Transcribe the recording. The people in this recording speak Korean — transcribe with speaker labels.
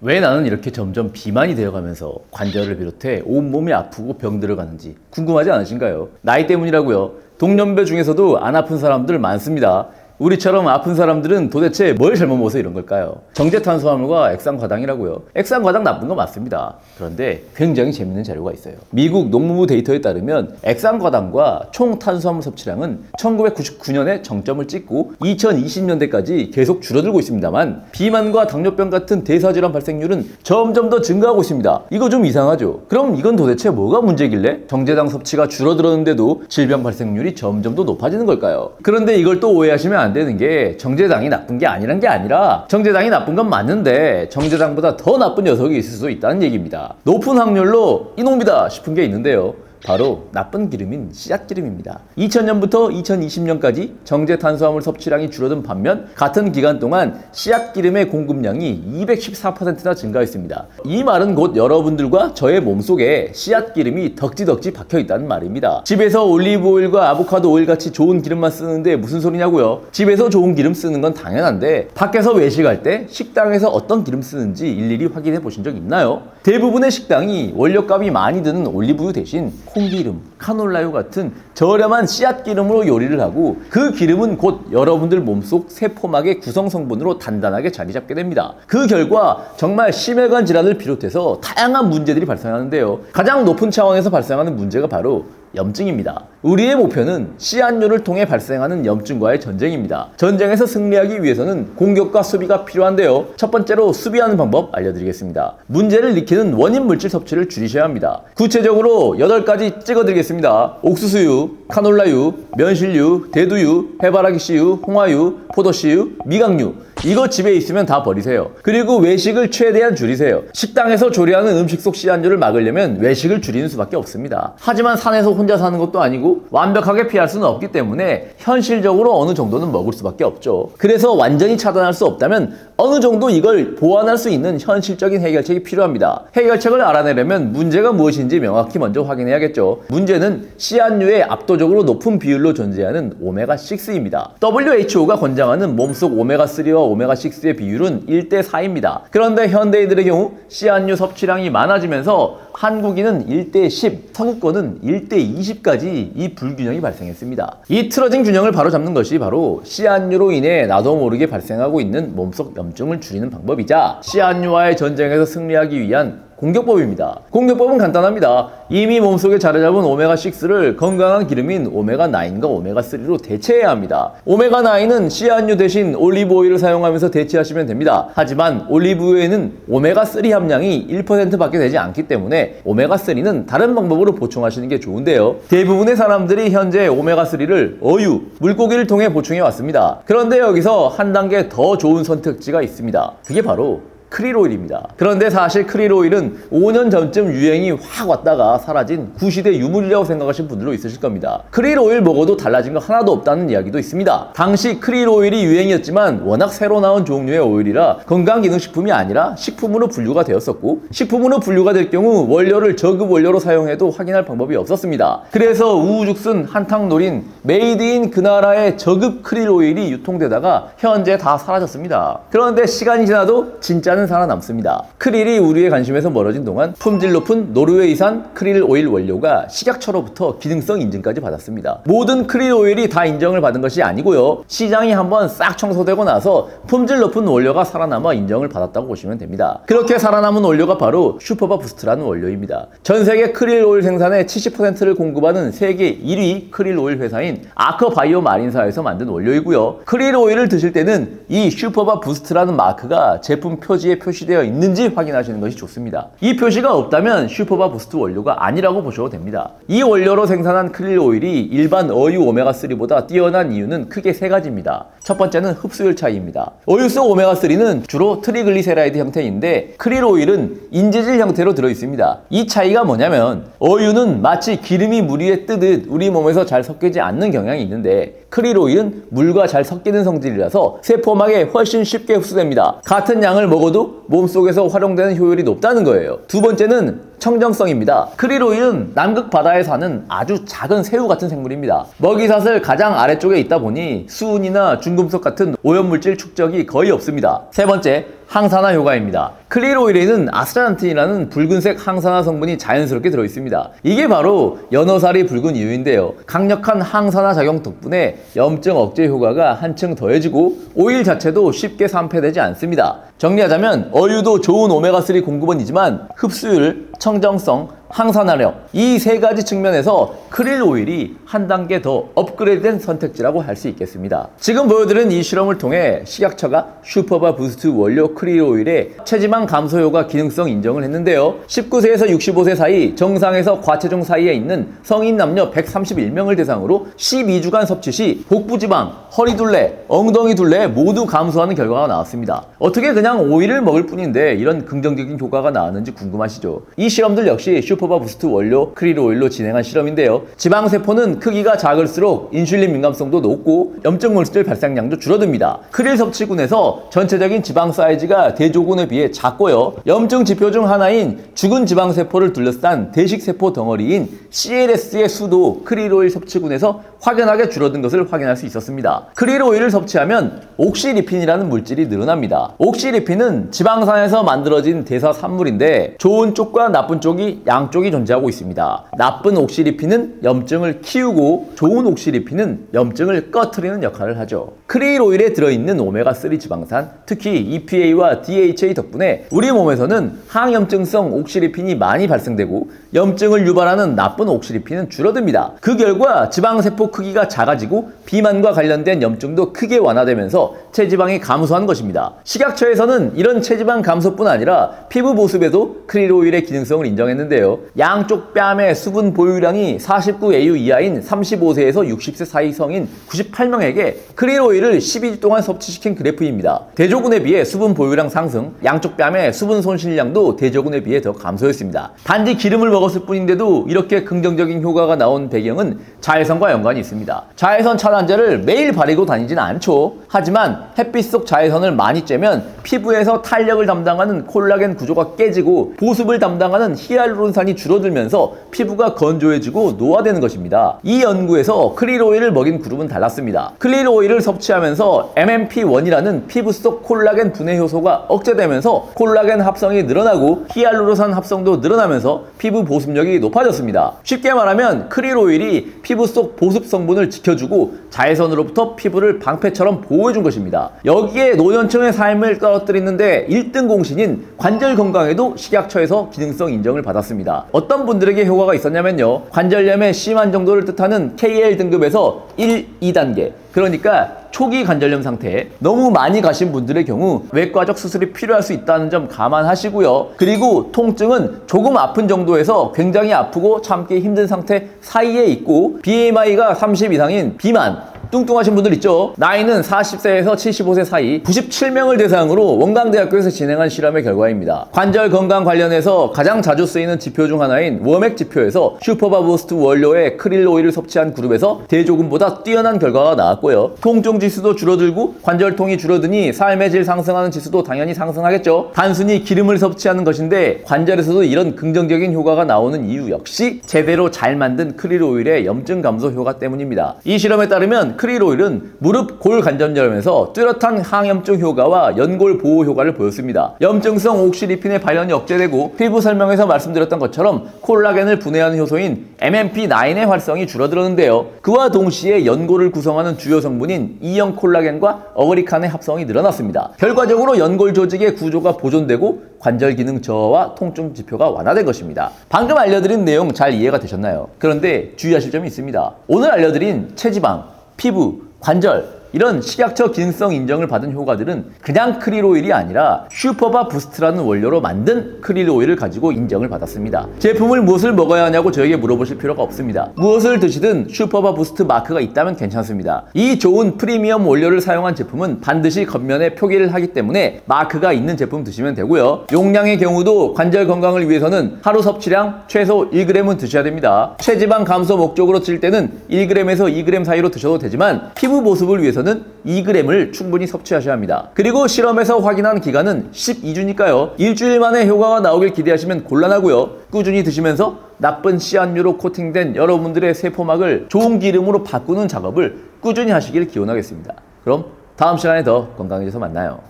Speaker 1: 왜 나는 이렇게 점점 비만이 되어가면서 관절을 비롯해 온몸이 아프고 병들어 가는지 궁금하지 않으신가요? 나이 때문이라고요. 동년배 중에서도 안 아픈 사람들 많습니다. 우리처럼 아픈 사람들은 도대체 뭘 잘못 먹어서 이런 걸까요? 정제탄수화물과 액상과당이라고요. 액상과당 나쁜 거 맞습니다. 그런데 굉장히 재밌는 자료가 있어요. 미국 농무부 데이터에 따르면 액상과당과 총 탄수화물 섭취량은 1999년에 정점을 찍고 2020년대까지 계속 줄어들고 있습니다만 비만과 당뇨병 같은 대사질환 발생률은 점점 더 증가하고 있습니다. 이거 좀 이상하죠? 그럼 이건 도대체 뭐가 문제길래 정제당 섭취가 줄어들었는데도 질병 발생률이 점점 더 높아지는 걸까요? 그런데 이걸 또 오해하시면 안 되는 게 정제당이 나쁜 게 아니란 게 아니라 정제당이 나쁜 건 맞는데 정제당보다 더 나쁜 녀석이 있을 수 있다는 얘기입니다. 높은 확률로 이놈이다 싶은 게 있는데요. 바로 나쁜 기름인 씨앗 기름입니다. 2000년부터 2020년까지 정제 탄수화물 섭취량이 줄어든 반면 같은 기간 동안 씨앗 기름의 공급량이 214%나 증가했습니다. 이 말은 곧 여러분들과 저의 몸속에 씨앗 기름이 덕지덕지 박혀 있다는 말입니다. 집에서 올리브 오일과 아보카도 오일 같이 좋은 기름만 쓰는데 무슨 소리냐고요? 집에서 좋은 기름 쓰는 건 당연한데 밖에서 외식할 때 식당에서 어떤 기름 쓰는지 일일이 확인해 보신 적 있나요? 대부분의 식당이 원료값이 많이 드는 올리브유 대신 콩기름, 카놀라유 같은 저렴한 씨앗 기름으로 요리를 하고 그 기름은 곧 여러분들 몸속 세포막의 구성 성분으로 단단하게 자리 잡게 됩니다. 그 결과 정말 심혈관 질환을 비롯해서 다양한 문제들이 발생하는데요. 가장 높은 차원에서 발생하는 문제가 바로 염증입니다. 우리의 목표는 씨앗류를 통해 발생하는 염증과의 전쟁입니다. 전쟁에서 승리하기 위해서는 공격과 수비가 필요한데요. 첫 번째로 수비하는 방법 알려드리겠습니다. 문제를 일으키는 원인 물질 섭취를 줄이셔야 합니다. 구체적으로 8가지 찍어드리겠습니다. 옥수수유, 카놀라유, 면실유, 대두유, 해바라기 씨유, 홍화유, 포도씨유, 미각유 이거 집에 있으면 다 버리세요. 그리고 외식을 최대한 줄이세요. 식당에서 조리하는 음식 속 씨앗류를 막으려면 외식을 줄이는 수밖에 없습니다. 하지만 산에서 혼자 사는 것도 아니고 완벽하게 피할 수는 없기 때문에 현실적으로 어느 정도는 먹을 수밖에 없죠. 그래서 완전히 차단할 수 없다면 어느 정도 이걸 보완할 수 있는 현실적인 해결책이 필요합니다. 해결책을 알아내려면 문제가 무엇인지 명확히 먼저 확인해야겠죠. 문제는 씨앗류에 압도적으로 높은 비율로 존재하는 오메가6입니다. WHO가 권장하는 몸속 오메가3와 오메가6의 비율은 1대 4입니다. 그런데 현대인들의 경우 씨앗류 섭취량이 많아지면서 한국인은 1대 10, 서구권은 1대 20까지 이 불균형이 발생했습니다. 이 틀어진 균형을 바로 잡는 것이 바로 씨앗류로 인해 나도 모르게 발생하고 있는 몸속 염증을 줄이는 방법이자 씨앗류와의 전쟁에서 승리하기 위한 공격법입니다. 공격법은 간단합니다. 이미 몸속에 자리 잡은 오메가6를 건강한 기름인 오메가9과 오메가3로 대체해야 합니다. 오메가9은 씨앗류 대신 올리브 오일을 사용하면서 대체하시면 됩니다. 하지만 올리브유에는 오메가3 함량이 1%밖에 되지 않기 때문에 오메가3는 다른 방법으로 보충하시는 게 좋은데요. 대부분의 사람들이 현재 오메가3를 어유, 물고기를 통해 보충해 왔습니다. 그런데 여기서 한 단계 더 좋은 선택지가 있습니다. 그게 바로 크릴 오일입니다. 그런데 사실 크릴 오일은 5년 전쯤 유행이 확 왔다가 사라진 구시대 유물이라고 생각하시는 분들도 있으실 겁니다. 크릴 오일 먹어도 달라진 거 하나도 없다는 이야기도 있습니다. 당시 크릴 오일이 유행이었지만 워낙 새로 나온 종류의 오일이라 건강기능식품이 아니라 식품으로 분류가 되었었고 식품으로 분류가 될 경우 원료를 저급 원료로 사용해도 확인할 방법이 없었습니다. 그래서 우후죽순 한탕 노린 메이드 인 그 나라의 저급 크릴 오일이 유통되다가 현재 다 사라졌습니다. 그런데 시간이 지나도 진짜 는 살아남습니다. 크릴이 우리의 관심에서 멀어진 동안 품질 높은 노르웨이산 크릴 오일 원료가 식약처로부터 기능성 인증까지 받았습니다. 모든 크릴 오일이 다 인정을 받은 것이 아니고요. 시장이 한번 싹 청소되고 나서 품질 높은 원료가 살아남아 인정을 받았다고 보시면 됩니다. 그렇게 살아남은 원료가 바로 슈퍼바 부스트라는 원료입니다. 전 세계 크릴 오일 생산의 70%를 공급하는 세계 1위 크릴 오일 회사인 아커 바이오 마린사에서 만든 원료이고요. 크릴 오일을 드실 때는 이 슈퍼바 부스트라는 마크가 제품 표지 표지에 표시되어 있는지 확인하시는 것이 좋습니다. 이 표시가 없다면 슈퍼바 부스트 원료가 아니라고 보셔도 됩니다. 이 원료로 생산한 크릴 오일이 일반 어유 오메가3보다 뛰어난 이유는 크게 세 가지입니다. 첫 번째는 흡수율 차이입니다. 어유 속 오메가3는 주로 트리글리세라이드 형태인데 크릴 오일은 인지질 형태로 들어 있습니다. 이 차이가 뭐냐면 어유는 마치 기름이 물 위에 뜨듯 우리 몸에서 잘 섞이지 않는 경향이 있는데 크릴 오일은 물과 잘 섞이는 성질이라서 세포막에 훨씬 쉽게 흡수됩니다. 같은 양을 먹어도 몸속에서 활용되는 효율이 높다는 거예요. 두 번째는 청정성입니다. 크릴 오일은 남극 바다에 사는 아주 작은 새우 같은 생물입니다. 먹이사슬 가장 아래쪽에 있다 보니 수은이나 중금속 같은 오염물질 축적이 거의 없습니다. 세 번째, 항산화 효과입니다. 클릴 오일에는 아스타란틴이라는 붉은색 항산화 성분이 자연스럽게 들어있습니다. 이게 바로 연어살이 붉은 이유인데요. 강력한 항산화 작용 덕분에 염증 억제 효과가 한층 더해지고 오일 자체도 쉽게 산패되지 않습니다. 정리하자면 어유도 좋은 오메가3 공급원이지만 흡수율, 청정성, 항산화력 이 세 가지 측면에서 크릴 오일이 한 단계 더 업그레이드된 선택지라고 할 수 있겠습니다. 지금 보여드린 이 실험을 통해 식약처가 슈퍼바 부스트 원료 크릴 오일의 체지방 감소 효과 기능성 인정을 했는데요. 19세에서 65세 사이 정상에서 과체중 사이에 있는 성인 남녀 131명을 대상으로 12주간 섭취 시 복부 지방, 허리 둘레, 엉덩이 둘레 모두 감소하는 결과가 나왔습니다. 어떻게 그냥 오일을 먹을 뿐인데 이런 긍정적인 효과가 나왔는지 궁금하시죠? 이 실험들 역시 슈퍼 바 부스트 원료 크릴 오일로 진행한 실험인데요. 지방 세포는 크기가 작을수록 인슐린 민감성도 높고 염증 물질 발생량도 줄어듭니다. 크릴 섭취군에서 전체적인 지방 사이즈가 대조군에 비해 작고요. 염증 지표 중 하나인 죽은 지방 세포를 둘러싼 대식 세포 덩어리인 CLS의 수도 크릴 오일 섭취군에서 확연하게 줄어든 것을 확인할 수 있었습니다. 크릴 오일을 섭취하면 옥시리핀이라는 물질이 늘어납니다. 옥시리핀은 지방산에서 만들어진 대사 산물인데 좋은 쪽과 나쁜 쪽이 양 쪽이 존재하고 있습니다. 나쁜 옥시리핀은 염증을 키우고 좋은 옥시리핀은 염증을 꺼트리는 역할을 하죠. 크릴 오일에 들어있는 오메가3 지방산, 특히 EPA와 DHA 덕분에 우리 몸에서는 항염증성 옥시리핀이 많이 발생되고 염증을 유발하는 나쁜 옥시리핀은 줄어듭니다. 그 결과 지방세포 크기가 작아지고 비만과 관련된 염증도 크게 완화되면서 체지방이 감소한 것입니다. 식약처에서는 이런 체지방 감소뿐 아니라 피부 보습에도 크릴 오일의 기능성을 인정했는데요. 양쪽 뺨의 수분 보유량이 49AU 이하인 35세에서 60세 사이 성인 98명에게 크릴 오일을 12주 동안 섭취시킨 그래프입니다. 대조군에 비해 수분 보유량 상승, 양쪽 뺨의 수분 손실량도 대조군에 비해 더 감소했습니다. 단지 기름을 먹었을 뿐인데도 이렇게 긍정적인 효과가 나온 배경은 자외선과 연관이 있습니다. 자외선 차단제를 매일 바르고 다니진 않죠. 하지만 햇빛 속 자외선을 많이 쬐면 피부에서 탄력을 담당하는 콜라겐 구조가 깨지고 보습을 담당하는 히알루론산이 줄어들면서 피부가 건조해지고 노화되는 것입니다. 이 연구에서 클릴 오일을 먹인 그룹은 달랐습니다. 클릴 오일을 섭취하면서 MMP1이라는 피부 속 콜라겐 분해 효소가 억제되면서 콜라겐 합성이 늘어나고 히알루론산 합성도 늘어나면서 피부 보습력이 높아졌습니다. 쉽게 말하면 크릴 오일이 피부 속 보습 성분을 지켜주고 자외선으로부터 피부를 방패처럼 보호해준 것입니다. 여기에 노년층의 삶을 떨어뜨리는데 1등 공신인 관절 건강에도 식약처에서 기능성 인정을 받았습니다. 어떤 분들에게 효과가 있었냐면요. 관절염의 심한 정도를 뜻하는 KL 등급에서 1, 2단계. 그러니까 초기 관절염 상태에 너무 많이 가신 분들의 경우 외과적 수술이 필요할 수 있다는 점 감안하시고요. 그리고 통증은 조금 아픈 정도에서 굉장히 아프고 참기 힘든 상태 사이에 있고 BMI가 30 이상인 비만 뚱뚱하신 분들 있죠? 나이는 40세에서 75세 사이 97명을 대상으로 원광대학교에서 진행한 실험의 결과입니다. 관절 건강 관련해서 가장 자주 쓰이는 지표 중 하나인 워맥 지표에서 슈퍼바부스트 원료의 크릴 오일을 섭취한 그룹에서 대조군보다 뛰어난 결과가 나왔고요. 통증 지수도 줄어들고 관절통이 줄어드니 삶의 질 상승하는 지수도 당연히 상승하겠죠. 단순히 기름을 섭취하는 것인데 관절에서도 이런 긍정적인 효과가 나오는 이유 역시 제대로 잘 만든 크릴 오일의 염증 감소 효과 때문입니다. 이 실험에 따르면 크릴 오일은 무릎 골 관절염에서 뚜렷한 항염증 효과와 연골 보호 효과를 보였습니다. 염증성 옥시리핀의 발현이 억제되고 피부 설명에서 말씀드렸던 것처럼 콜라겐을 분해하는 효소인 MMP9의 활성이 줄어들었는데요. 그와 동시에 연골을 구성하는 주요 성분인 E형 콜라겐과 어그리칸의 합성이 늘어났습니다. 결과적으로 연골 조직의 구조가 보존되고 관절 기능 저하와 통증 지표가 완화된 것입니다. 방금 알려드린 내용 잘 이해가 되셨나요? 그런데 주의하실 점이 있습니다. 오늘 알려드린 체지방, 피부, 관절 이런 식약처 기능성 인정을 받은 효과들은 그냥 크릴 오일이 아니라 슈퍼바 부스트라는 원료로 만든 크릴 오일을 가지고 인정을 받았습니다. 제품을 무엇을 먹어야 하냐고 저에게 물어보실 필요가 없습니다. 무엇을 드시든 슈퍼바 부스트 마크가 있다면 괜찮습니다. 이 좋은 프리미엄 원료를 사용한 제품은 반드시 겉면에 표기를 하기 때문에 마크가 있는 제품 드시면 되고요. 용량의 경우도 관절 건강을 위해서는 하루 섭취량 최소 1g은 드셔야 됩니다. 체지방 감소 목적으로 칠 때는 1g에서 2g 사이로 드셔도 되지만 피부 보습을 위해서 위해서는 2g을 충분히 섭취하셔야 합니다. 그리고 실험에서 확인한 기간은 12주니까요. 일주일 만에 효과가 나오길 기대하시면 곤란하고요. 꾸준히 드시면서 나쁜 씨앗류로 코팅된 여러분들의 세포막을 좋은 기름으로 바꾸는 작업을 꾸준히 하시길 기원하겠습니다. 그럼 다음 시간에 더 건강해져서 만나요.